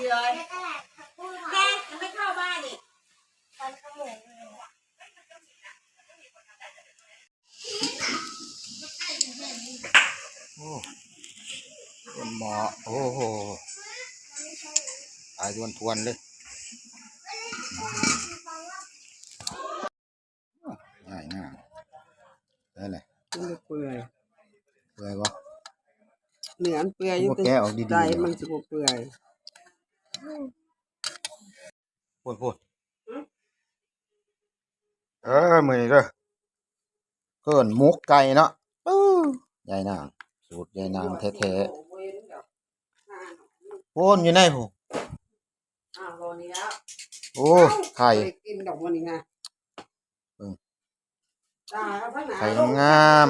ดีเลยแค่ยังไม่เข้าบ้านอีกโอ้เป็นหมอโอ้โหตายทวนทวนๆเลยง่ายง่ายได้เลยมันจะเปื่อยเปื่อยบ่เนื้อมันเปื่อยอยู่บ่แกะออกดีๆใจมันสิบ่เปื่อย พูดพูดเออมือนี้เด้อเกินหมุกไก่เนาะปื้อยายนางสูตรยายนางแท้ๆโอนอยู่ไหนผู้อ้าวรอนี้แล้วโอ้ไข่ไปกินดอกวันนี้ไงเบิ่งตายเอาพักหนาไข่งาม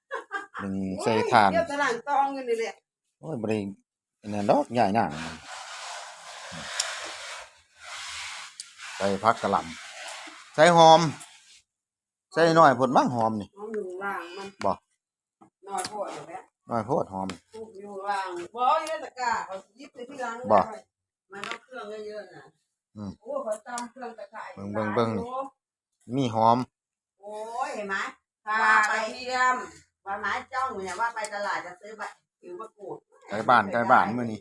ๆหนึ่งใส่ถ่านเดี๋ยวตะหลังตองกันนี่แหละโอ้ยบริอันนั้นดอกใหญ่หนัง ส่พักกะหล่ำใส่หอม ใส่หน่อยผลบ้างหอมนี่น้องอยู่ล่างมันบ่นอนโพดอยู่แล้วหน่อยโพดหอมอยู่ล่างบ่อยู่ในตะกร้าเขายิบไปที่หลังบ่มันเอาเครื่องเยอะๆน่ะอืมโอ้เขาตำเครื่องตะไคร้เบิ่งเบิ่งเบิ่งนี่มีหอม โอ้ยเห็นไหมข่ากระเทียมวันไหนจ้องอยู่เนี่ยว่าไปตลาดจะซื้อใบผิวมะกรูดไก่บ้านไก่บ้านมื้อนี้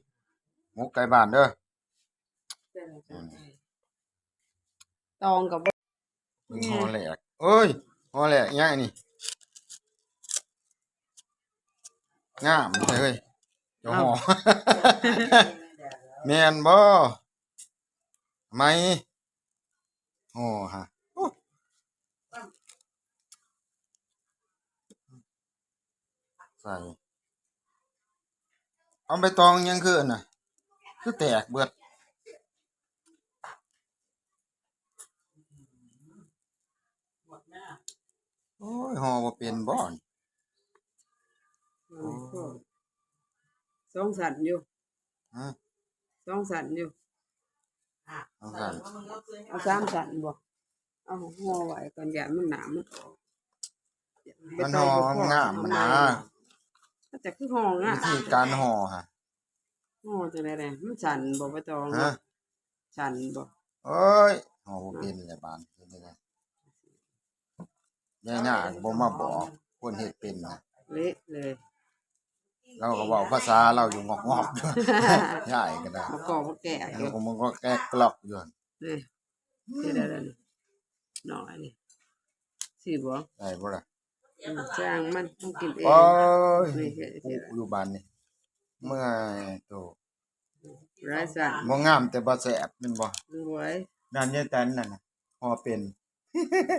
หมุกไก่บ้านเด้อ ตองกับเบิ่งหอแหลกเอ้ยหอแหลกยังไงนี่งามเลยเฮ้ยเจ้าหอแม่นบ่ไหมโอ้ฮะโอ้ใส่เอาไปตองยังคืออันน่ะ คือแตกเบิด โอ้ยห่อบ่เป็นบ่อนสองสันอยู่ฮะสองสันอยู่ เอาสั่นเอาสามสันบ่เอาห่อไว้ก่อนอย่ามันหนามันออกมันห่อมันงามมันนะก็จะคือห่อง่ะวิธีการห่อฮะห่อจังได๋แหละมันสันบ่ไปตองฮะสันบ่เอ้ยห่อบ่เป็นเลยบานเป็นจังได๋ ยายน่าก็บ่มาบอกคนเฮ็ดเป็นนะเละเลยเราก็เว้าภาษาเราอยู่งอกๆอยู่ใช่ก็ได้มากอกมาแก่อแล้ยู่วก็มันก็แก๊กกลอกอยู่หั่นนี่นี่ได้แล้วนี่น้อยนี่สิบ่ได้บ่ล่ะอืมจ้างมันต้องกินเอง โอ้ยนี่เฮ็ดปุ๊เฮ็ดอยู่บ้านนี่เมื่อยโตรายสันบ่งามแต่บ่แซ่บแม่นบ่รวยนั่นยายแตนนั่นน่ะห่อเป็น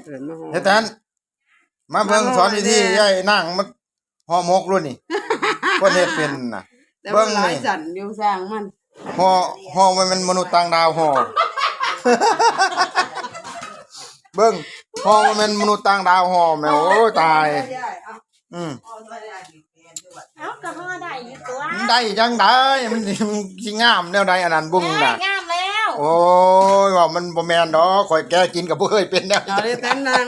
เกิดมาห่อยายแตน มาเบิ่งมาห่อสอนวิธีแน่ยายนั่งมาห่อหมกรุ่นนี่คนเฮ็ดเป็นน่ะ แต่เบิ่ว่างหลายนี่สันอยู่สร้างมันห่อห่อมันเป็นมนุษย์ต่างดาวห่อเบิ่งห่อมันเป็นมนุษย์ต่างดาวห่อแม่โอ้ยตาย อืมเอ้าก็ห่อได้อยู่ตัวมันได้จังได้มันสิมันสิงามแนวใดอันนั้นบุ้งน่ะ งามแล้วโอ้ยว่ามันบ่แม่นดอกข่อยแกกินกับบ่เคยเป็นแนวเอาเลยแต่นาง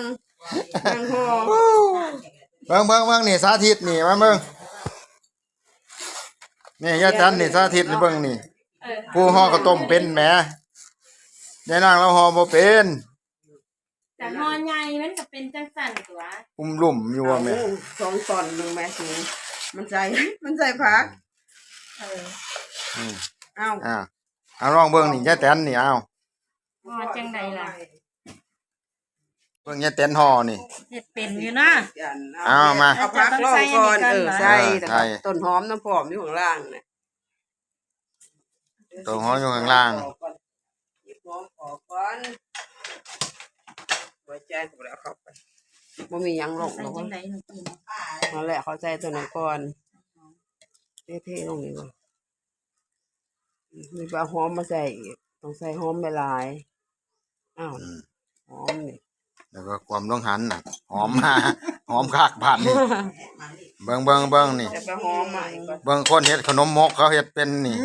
นางห่อเบิ่งเบิ่งเบิ่งนี่สาธิตนี่มาเบิ่งนี่ยายจันนี่สาธิตนี่เบิ่งนี่ผู้ห่อข้าวต้มเป็นแหมยายนางเราห่อบ่เป็นแต่ห่อใหญ่มันก็เป็นจังสั่นตัวอุ้มลุ่มอยู่ว่าแม่เอาสองตอนหนึงแม่สูงมันใส่มันใส่ผักเอออืมเอาอ่าเอาลองเบิ่งนี่ยายแตนนี่เอาห่อจังใดล่ะ เบิ่งยายแตนห่อนี่ เฮ็ดเป็นอยู่นะ เอามา เอาผักลองก่อนเออใส่เออแต่ใส่ต้นหอมน้ำหอมอยู่ข้างล่างน่ะตัวห่ออยู่ข้างล่าง หยิบหอมออกก่อนหัวใจของเราเข้าไปบ่มีหยังหรอกใส่หรอกจังใดหนูกินนั่นแหละเขาใจตัวนั้นก่อนเท่ๆลงนี่ก่อนมีปลาหอมมาใส่อีกต้องใส่หอมหลายๆอ้าวอืม หอมนี่ แล้วก็ความต้องหันน่ะหอมมาหอมคากผ่านนี่เบิ่งเบิ่งเบิ่งนี่แต่ปลาหอมใหม่ก่อนเบิ่งคนเฮ็ดขนมมกเขาเฮ็ดเป็นนี่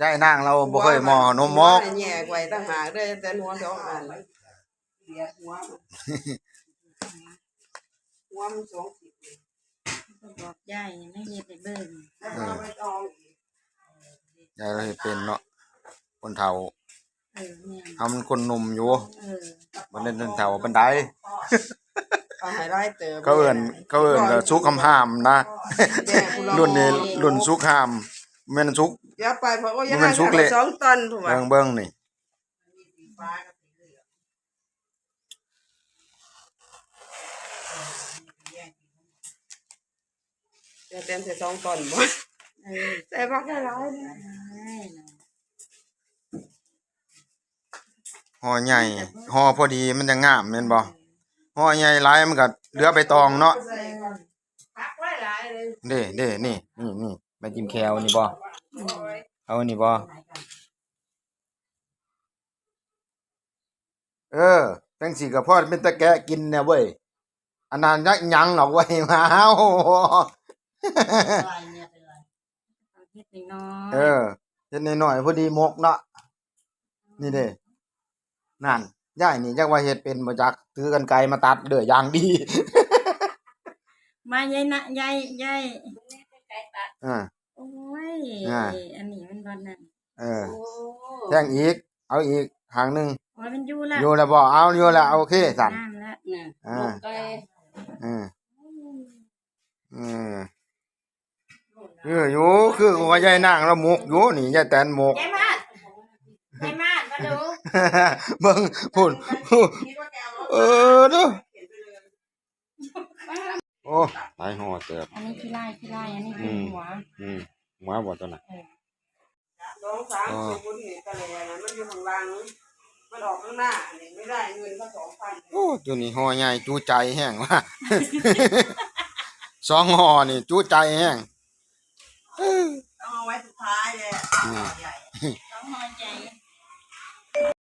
ยายนางเราบ่เคยหมอขนมมกแยกไว้ตั้งหากเด้อแต่หัวสองอันเดียวหัวหัวมันสองสิบก็บอกยายไม่เฮ็ดให้เบิ่งแล้วก็เอาไปตองอีกยายเราเฮ็ดเป็นเนาะคนเฒ่าเออเนี่ยเฮามันคนหนุ่มอยู่เออ บ่ได้คนเฒ่าปานใดเอาให้ร้อยเติมเขาเอิ้นเขาเอิ้นก็สุกคำห้ามนะแม่กูลองรุ่นนี้รุ่นสุกห้ามแม่นสุกอย่าไปเพราะว่าอย่ามันให้สุกมันเละสองตันถูกป่ะเบิ่งเบิ่งนี่มีสีฟ้ากับสีเหลืองแยกกินจะเต็มใส่สองตันบ่เออใส่ผักได้หลายนะ ให้นะห่อใหญ่ห่อพอดีมันจะงามแม่นบ่ห่อใหญ่หลายมันก็เหลือใบตองเนาะใส่ผักไว้หลายเลยเด้เด้นี่นี่นี่ใบจิ้มแควนี่บ่เอาอันนี้บ่เออจังสิก็พอเป็นตะแกะกินเนี่ยเว้ยอันนั้นยักหยังหรอกเว้ยมาเฮาอะไรเนี่ยเป็นไรเอาเฮ็ดน้อยเออเฮ็ดน้อยๆพอดีหมกเนาะนี่เด้ นั่นยายนี่จักว่าเฮ็ดเป็นบ่จักถือกันไกลมาตัดเด้ออย่างดีๆมายายนะยายยายอ่า โอ้ยอ่า อันนี้มันบ่นั่นเออโอ้แท่งอีก เอาอีกหางหนึงโอ้ยมันอยู่ละอยู่แล้วบ่เอาอยู่แล้วโอเคสั่นน้ำละเนี่ยอ่าหมกไก่อืมอืมเอออยู่คือว่ายายนางแล้วหมกอยู่นี่ยายแตนหมก ยายมาดยายมาดมาดู เบิ่งพุ่นคิดว่าแกเอารถเออเด้อเข็นไปเลยโอ้หลายห่อเติบอันนี้ขี้ไล่ขี้ไล่อันนี้คือมหัวอืมหมาบ่ตัวน่ะสองสามสี่คนนี่ก็เลยนะมันอยู่ข้างล่างมันออกข้างหน้านี่ไม่ได้เงินก็สองพันโอ้ตัวนี้ห่อใหญ่จูใจแห้งว่ะสองห่อนี่จูใจแห้งต้องเอาไว้สุดท้ายเลยอืมใหญ่ต้องหอใจ